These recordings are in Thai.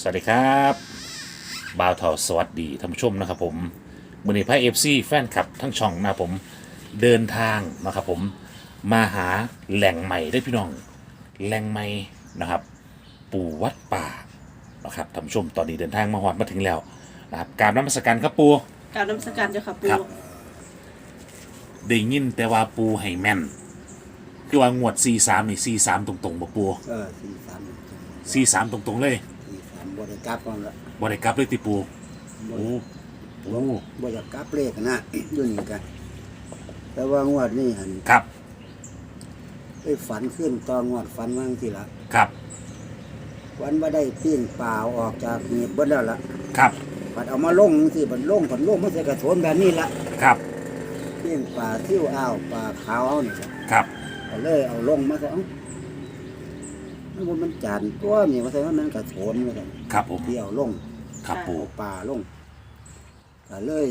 สวัสดีครับบ่าวเทาสวัสดีท่านผู้ชมนะครับผมมือนี้พระเอฟซีแฟนคลับทั้งช่องนะครับผมเดินทางนะครับผมมาหาแหล่งใหม่ได้อพี่น้องแหล่งใหม่นะครับ ปู่วัดป่านะครับท่านผู้ชมตอนนี้เดินทางมาหอดมาถึงแล้วนะครับกรารนมัสการครับปูการนมัสการเจ้าค่ะปูครับได้ยินแต่ว่าปูให้แม่น คือว่างวด 43 นี่ 43 ตรงๆบ่ปูเออสี่สาม43ตรงๆเลย สี่สามบริกลับกันละบ่ได้กลับเลยติปูบโอ้โอ้บริกลับเลขนะ อยู่นี่กันแต่ว่างวดนี่หันครับไอ้ฝันขึ้นตอนงวดฝันว่างทีละครับวันว่าได้ปิ้งเปล่าออกจากเนีบเบิดแล้วล่ะครับผัดเอามาลงสิบันลงผัดลงมาใส่กระโถนแบบนี้ละครับปิ้งปลาทิ่วอ้าวปลาขาวเอานี่ล่ะครับก็เลยเอาลงมาใส่เอ้า มันบ่มันจานตัวนี่มาใส่ว่ามันกระโถนมาใส่ครับผมที่เอาลงครับปู เอาปลาลงก็เลย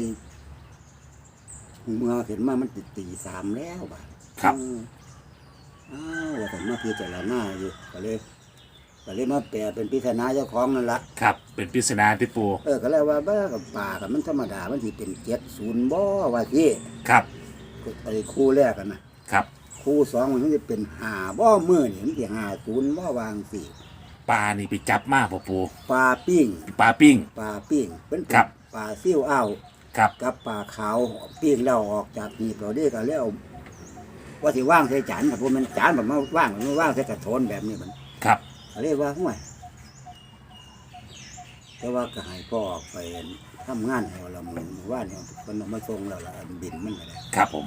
เมื่อเห็นมามันติดตีสามแล้วบ่าครับ อืมอ้าวว่าแต่มาพิจารณาอยู่ก็เลยก็เลยมาแปลเป็นพิจารณาเจ้าของนั่นละ ครับ เป็นปริศนาที่ปู เออก็เลยว่าบ้ากับป่ากับมันธรรมดา มันสิเป็นเจ็ดศูนย์บ่ว่าที่ครับ ไอ้คู่แรกกันนะครับ คู่สองมันจะเป็นหาบ่มือนี่มันสิหาศูนย์บ่วางสี่ปลานี่ไปจับมาบ่ปูปลาปิ้งปลาปิ้ง ปลาปิ้งเป็นครับ ปลาซิ่วอ้าวครับกับปลาขาวปิ้งแล้วออกจากนี่เราได้ก็แล้วว่าสิว่างใส่จานครับผมมันจานแบบมาว่างมันว่างใส่กระโถนแบบนี้มันครับเขาเรียกว่าห่วยแต่ว่าก็ให้พ่อออกไปทำงานให้เราหมือว่าเนี่ยมันเอามาส่งเราละอันบินมันอะไรครับผม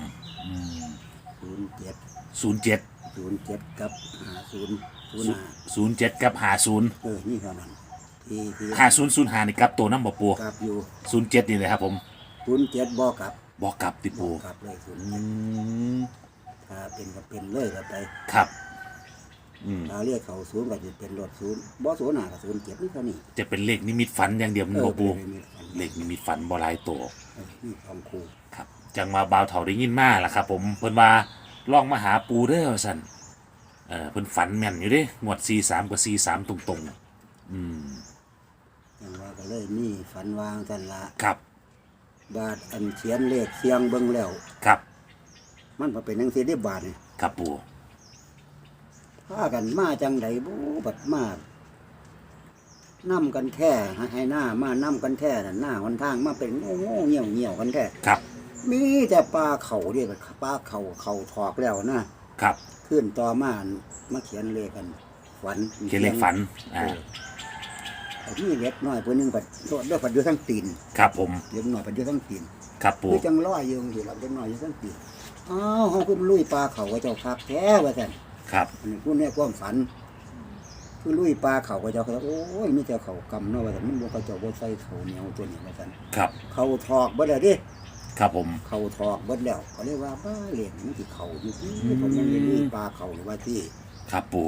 ศูนย์เจ็ดศูนย์เจ็ดศูนย์เจ็ดกับหาศูนย์ศูนย์ห้าศูนย์เจ็ดกับหาศูนย์เออนี่เท่านั้นที่ที่หาศูนย์ศูนย์หานี่กลับตัวน้ำบ่ปูกลับอยู่ศูนย์เจ็ดนี่เลยครับผมศูนย์เจ็ดบ่กลับบอกกลับติบ่ปูกลับเลยศูนย์อืเจ็ดมถ้าเป็นก็เป็นเลยก็ไปครับ อืมถ้าเรียกเขาศูนย์ก็จะเป็นรถศูนย์บ่ศูนย์หากับศูนย์เจ็ดนี่เท่านี้จะเป็นเลขนิมิตฝันอย่างเดียวมันบ่ปูเป็นเลขฝันเลขนิมิตฝันบ่หลายตัวเออนี่ทองคูครับ จังมาบ่าวเถาได้ยินมาล่ะครับ ผมเพิ่นว่าลองมาหาปูเด้อว่าซั่นเออเพิ่นฝันแม่นอยู่เด้งวด43กับ43ตรงๆ อืมอย่างว่าก็เลยนี่ฝันวางสันละครับบาทอันเขียนเลขเสียงเบิ่งแล้ว ครับมันพอเป็นหนังสือได้บาทนี่ครับปูพากันมาจังไดบูบัดมานํกันแท้ให้หน้ามานํกันแท้น่ะหน้าหนทางมาเป็นโง่โง่เหี่ยวเหี่ยวกันแท้ครับ มีแต่ปลาเขาเด้บัดปลาเขาเขาถอกแล้วนะครับ ขึ้นต่อมามาเขียนเลขกันฝันเขียนเลขฝันเออ่าอแต่นี่เล็กน้อยผู้หนึงปัดโทษด้วยปัดอยู่ทั้งตีนครับผมเล็กน้อยปัดอยู่ทั้งตีนครับปูคือจังร้อยอยู่สิเราเล็กน้อยอยู่ทั้งตีนอ้าวเฮาคือลุยปลาเขาก็เจ้าคักแท้ว่าซั่นครับอันนี้ผู้นี้ความฝันคือลุยปลาเขาก็เจ้าเขาโอ้ยมีแต่เขากำเนาะว่าซั่นมันบ่เขาเจ้าบ่ใส่เขาเหนียวตัวนี้ว่าซั่นครับ เขาถอกเบิดแล้วดิ ครับผมเขาถอกเบิดแล้วเขาเรียกว่าบ้าเหลี่ยมมันสิเขาอยู่ที่อืมผมยังลุยปลาเขาหรือว่าที่ครับปู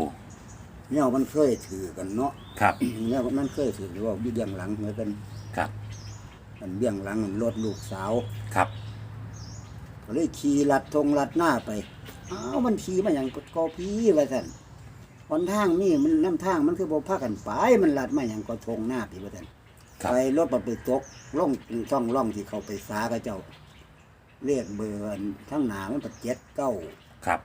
เนี่ยมันเคยถือกันเนาะครับเนี่ยมันเคยถือหรือว่าอยู่เบื้องหลังเหมือนกันครับ มันเบื้องหลังมันรถลูกสาวครับก็เลยขี่ลัดทงลัดหน้าไปอ้าวมันขี่มาอย่างกอพีว่าสั่นหนทางนี่มันน้ำทางมันคือบ่พากันไปมันลัดมาอย่างก็ทงหน้าพี่ว่าสั่น ครับ ไปรถมันไปตกล่องช่องล่องที่เขาไปสากับเจ้าเรียกเบอร์อันทั้งหนามันปัดเจ็ดเก้าครับ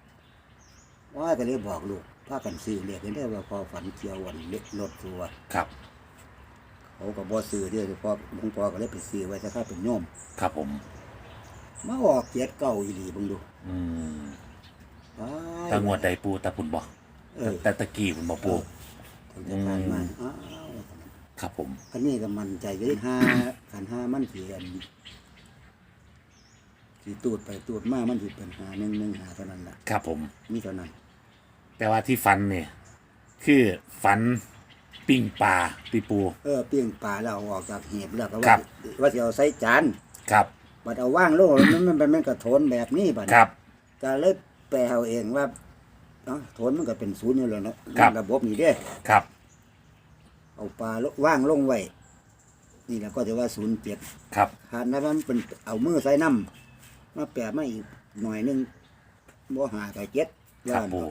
ว่าก็เลยบอกลูกพากันซื้อเรียกกันได้ว่าพอฝันเกี่ยววันเล็กรถทัวร์ครับ เขาก็บ่ซื้อเด้อพอหลวงพ่อก็เลยไปซื้อไว้ถ้าเขาเป็นโยมครับผม มาออกเจ็ดเก้าอีหลีเบังดูอืมไปตางวดใดปูตาปุ่นบอกเออแต่ตะกี้ปุ่นบอกปู ถึงจะผ่านมาอืมอ้าว ครับผม อันนี้ก็มันใจเลยห้าขันห้ามันสีอันสีตูดไปตูดมามันสิเป็นหาหนึ่งหนึ่งหาเท่านั้นแหละครับผมนี่เท่านั้น แต่ว่าที่ฟันเนี่ย คือฟันปิ้งปลาตีปู เออเปี้ยงปลาแล้วเอาออกจากเหีบแล้วก็ครัว่าบ ว่าจะเอาใส่จานครับ บัดเอาว่างโลกมันมันเป็นมันกระโถนแบบนี้บัดครับ ก็เลยแปลเอาเองว่าเนาะโถนมันก็เป็นศูนย์อยู่แล้วเนาะครับ ระบบนี้เด้ ครับ เอาปลาว่างลงไว้นี่แหละก็จะว่าศูนย์เจ็ดครับหานั้นมันเป็นเอามือใส่น้ำมาแปะมาอีกหน่อยหนึงบ่หากับเจ็ดครับปู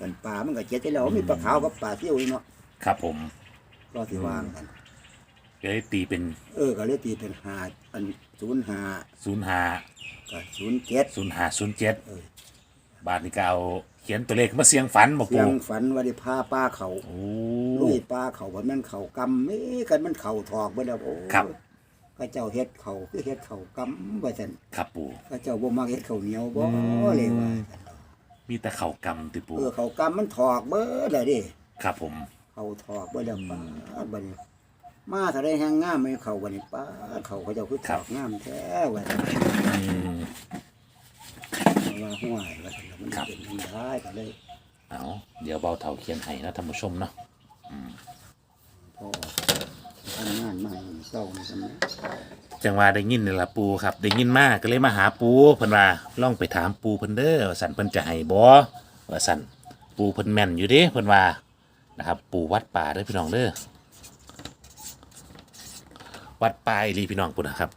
กันปลามันก็เจ็ดได้แล้วมีปลาขาวกับปลาเที่ยวอีกเนาะครับผมก็สิวางกันก็เลยตีเป็น เออก็เลยตีเป็นหาอันศูนย์หาศูนย์ห้ากับศูนย์เจ็ดศูนย์ห้าศูนย์เจ็ดเออบาทนี่ก็เอา เขียนตัวเลขมาเสียงฝันบ่เสีปูยงฝันว่าได้พาป้าเขาโอ้ ลุยป้าเขาว่ามันเขากำเอ้กันมันเขาถอกบ่แล้วโอ้ครับ ก็เจ้าเฮ็ดเขาคือเฮ็ดเขากำว่าซั่นครับปู ก็เจ้าบ่มักเฮ็ดเขาวเหนียวบ่อืม เลยว่ามีแต่เข่ากำติปูเออเขากำมันถอกเบิดเลยดิครับผม เขาถอกเบิดแล้วป้าดบัดนี้มาถ้าได้แฮงงามไม่เขาบัดนี้ป้าดเขาเขาเจ้าคือถอกงามแท้ว่าซั่นอืม ว่าห้วยว่าซั่นแล้วมันครับเป็นจังได้ก็เลยเอาเดี๋ยวเบาเท่าเขียนให้นะท่านผู้ชมเนาะพ่อทำงานมาให้เศร้านี่ซั่นนะจังว่าได้ยินนี่ล่ะปูครับได้ยินมากก็เลยมาหาปูเพิ่นว่าลองไปถามปูเพิ่นเด้อว่าสันเพิ่นจะให้บ่ว่าสันปูเพิ่นแม่นอยู่เด้เพิ่นว่านะครับ ปูวัดป่าเด้อพี่น้องเด้อวัดป่าอีหลีพี่น้องปุ่นนะครับ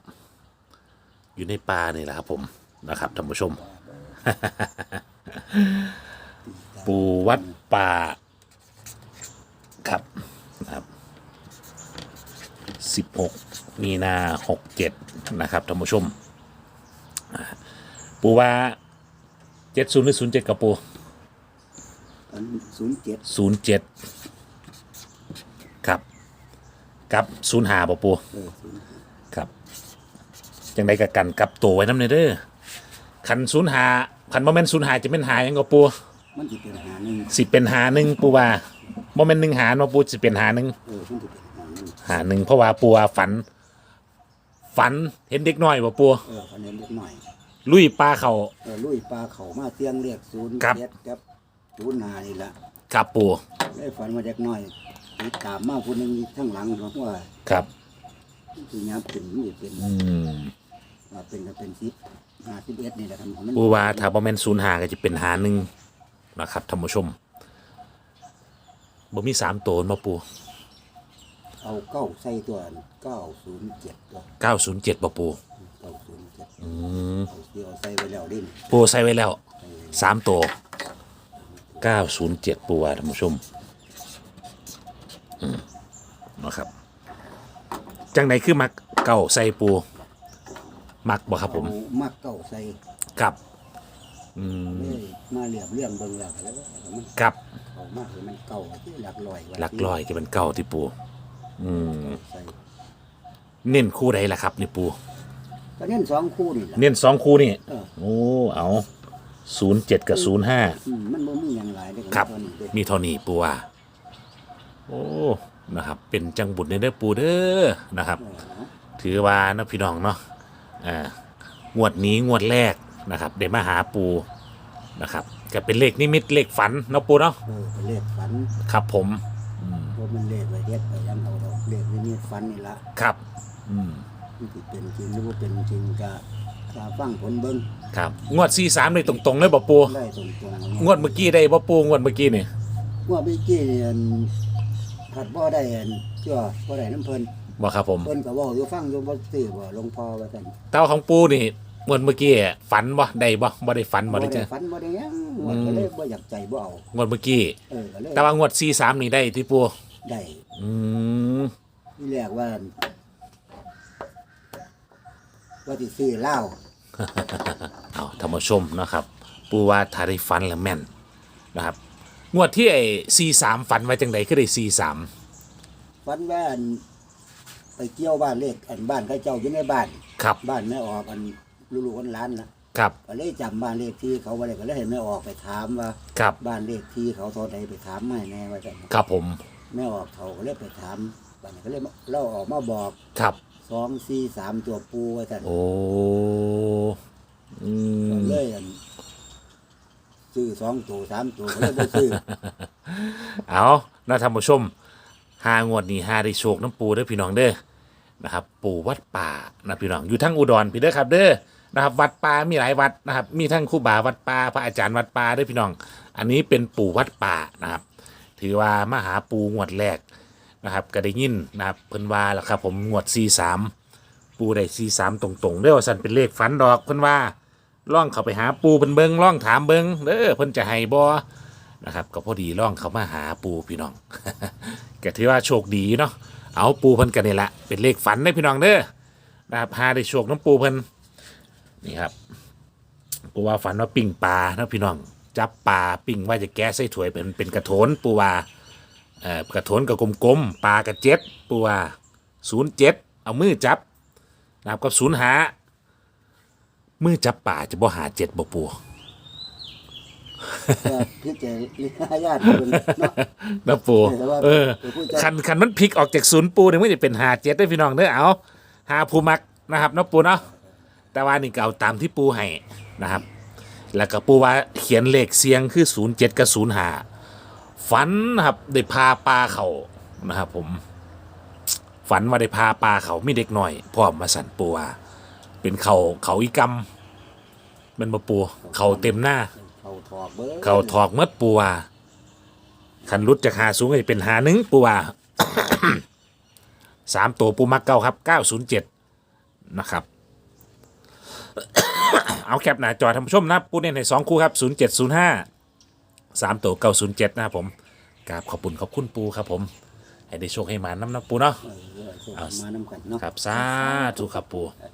อยู่ในป่านี่แหละครับผมนะครับท่านผู้ชม ปูวัดป่า ครับนะครับ16มีนา67นะครับท่านผู้ชมอ่าปูว่า70หรือ07กับปูอันศูนย์เจ็ด07ครับกับ0หาบ่ปูเออศูนย์ครับจังไดกับกันกับตัวไว้น้ำเนเด้อคัน0หา คันบ่แม่น0หาจะเป็นหาหยังกับปูมันจะเป็นหาหนึ่งสิเป็นหาหนึ่งปูว่าบ่แม่นหนึ่งหาเนาะปูสิเป็นหาหนึ่งเออมันจะเป็นหาหนึ่งหาหนึ่งเพราะว่าปูว่าฝัน ฝันเห็นเด็กน้อยบ่ปูเออคะแนนเล็กหน่อยลุยปลาเขา เออลุยปลาเขามาเตียงเรียกศูนย์ครับ เจ็ดกับศูนย์หานี่ละครับปูได้ฝันมาจากหน่อยติดตามมาคนหนึ่งทั้งหลังเพราะว่าครับที่ยับเป็นนี่เป็นอืมว่าเป็นก็เป็นสิบ ห้าสิบเอ็ดนี่แหละครับมันปูว่าถ้าบ่แม่นศูนย์หาก็จะเป็นหาหนึ่งนะครับท่านผู้ชมบ่มีสามตัวมาปูเอาเก้าใส่ตัวเก้าศูนย์เจ็ดตัวเก้าศูนย์เจ็ดบ่ปูเก้าศูนย์เจ็ดอืมเอาที่เอาใส่ไว้แล้วดิ้นปูใส่ไว้แล้วสามตัวเก้าศูนย์เจ็ดปูว่าท่านผู้ชมอืมนะครับจังไหนคือมักเก่าใส่ปู มักบ่ครับผมเอามักเก้าใส่ครับอืมเลยมาเรียบเรื่องเบิ่งแล้วแล้วมันครับเอามาให้มันเก่าที่หลักลอยไว้หลักลอยจะเป็นเก่าที่ปูอืมใส่เน้นคู่ใดล่ะครับนี่ปูก็เน้นสองคู่นี่แหละเน้นสองคู่นี่เออโอ้เอาศูนย์เจ็ดกับศูนย์ห้า อืมมันบ่มีอย่างไรเด้อครับตอนนี้เด้อมีเท่านี้ปูว่าโอ้นะครับ เป็นจังบุญในเด้อปูเด้อนะครับ เออถือว่านะพี่น้องเนาะ อ่างวดนี้งวดแรกนะครับเดี๋ยวมาหาปูนะครับก็เป็นเลขนิมิตเลขฝันเนาะปูเนาะเออเป็นเลขฝันครับผมว่ามันเลขไว้เฮ็ดไปยังเอาดอกเลขนี่มีฝันนี่ละครับ อืมมันสิเป็นจริงหรือว่าเป็นจริงก็ถ้าฟังผลเบิ่งครับ งวดสี่สามเลยตรงๆเลยบ่ปูได้ตรงๆงวดเมื่อกี้ได้บ่ปูงวดเมื่อกี้นี่งวดเมื่อกี้นี่อันผัดบ่ได้อันเชื่อบ่ได้น้ำเพิ่น บ่ครับผมเพิ่นก็เว้าอยู่ฟังอยู่บ่ซื้อบ่หลวงพ่อว่าซั่นเต้าของปูนี่งวดเมื่อกี้ฝันบ่ได้บ่บ่ได้ฝันบ่บ่ได้ได้เจ้ะ ฝันบ่ได้หยังงวดก็เลยบ่อยากใจบ่เอางวดเมื่อกี้ เออก็เลยแต่ว่างวดสี่สามนี่ได้ที่ปูได้อืมที่แรกว่าว่าสิซื้อเหล้าเอาท่านผู้ชมนะครับ ปูว่าถ้าได้ฝันแล้วแม่นนะครับ งวดที่ไอ้สี่สามฝันไว้จังใดก็ได้สี่สามฝันว่าอัน ไปเกี่ยวบ้านเลขอันบ้านเขาเจ้าอยู่ในบ้านครับบ้านแม่ออกอันลูกๆคนหล้านนะครับ ก็เลยจำบ้านเลขที่เขาไว้เลยก็เลยเห็นแม่ออกไปถามว่าครับ บ้านเลขที่เขาเท่าใดไปถามไม่แน่ว่าจะครับผมแม่ออกเขาก็เลยไปถามบ้านนี้ก็เลยเล่าออกมาบอกครับ สองสี่สามตัวปูว่าจะโอ้อืมเลยอันซื้อสองตัวสามตัวก็เลยบ่ซื้อ เอานะท่านผู้ชมหางวดนี้หาได้โชคน้ำปูเด้อพี่น้องเด้อ นะครับ ปู่วัดป่านะพี่น้องอยู่ทั้งอุดรพี่เด้อครับ เด้อนะครับ วัดป่ามีหลายวัดนะครับ มีทั้งครูบาวัดป่าพระอาจารย์วัดป่าด้อพี่น้อง อันนี้เป็นปู่วัดป่านะครับ ถือว่ามหาปูงวดแรกนะครับ ก็ได้ยินนะครับเพิ่นว่าแหละครับ ผมงวด 43 ปูได้43ตรงๆเด้อว่าซั่นเป็นเลขฝันดอกเพิ่นว่าล่องเข้าไปหาปูเพิ่นเบิงล่องถามเบิงเด้อเพิ่นจะให้บ่นะครับ ก็พอดีล่องเขามาหาปูพี่น้องก็ถือว่าโชคดีเนาะ เอาปูเพิ่นกันนี่แหละเป็นเลขฝันได้พี่น้องเด้อนะครับหาได้โชคน้ำปูเพิ่นนี่ครับปูว่าฝันว่าปิ้งปลานะพี่น้องจับปลาปิ้งว่าจะแก้ใส่ถ้วยเป็นเป็นกระโถนปูว่าเอ่อกระโถนกับกลมๆปลากระเจ็ดปูว่าศูนย์เจ็ดเอามือจับนะครับกับศูนย์หามือจับป่าจะบ่หาเจ็ดบ่ปู ก็พิจารณาญาติเพิ่นเนาะ นะปูแต่ว่าเออแต่ผู้จัด คันคันมันพลิกออกจากศูนย์ปูเนี่ยมันจะเป็นหาเจ็ดได้อพี่น้องเด้อเอาหาภูมักนะครับเนาะปูเนาะแต่ว่านี่ก็เอาตามที่ปูให้นะครับ แล้วก็ปูว่าเขียนเลขเสียงคือศูนย์เจ็ดกับศูนย์หาฝันนะครับได้พาปลาเขานะครับผม ฝันว่าได้พาปลาเขามีเด็กหน่อยพร้อมมาสั่นปูว่าเป็นเขาเขาอีกำเป็นมาปูเขาเต็มหน้าเขา ถอกเบิ่งเขาถอกเมดปูว่าขันรุดจากหาสูงก็จะเป็นหาหนึ่งปูว่า สามตัวปูมักเก้าครับเก้าศูนย์เจ็ดนะครับ เอาแคปหน้าจอท่านผู้ชมนะปูเน้นให้สองคู่ครับศูนย์เจ็ดศูนย์ห้าสามตัวเก้าศูนย์เจ็ดนะครับผมกราบขอบคุณขอบคุณปูครับผมให้ได้โชคให้มาน้ำนะปูเนาะ เออเอา มานำกันเนาะ ครับสาธุครับปูเออ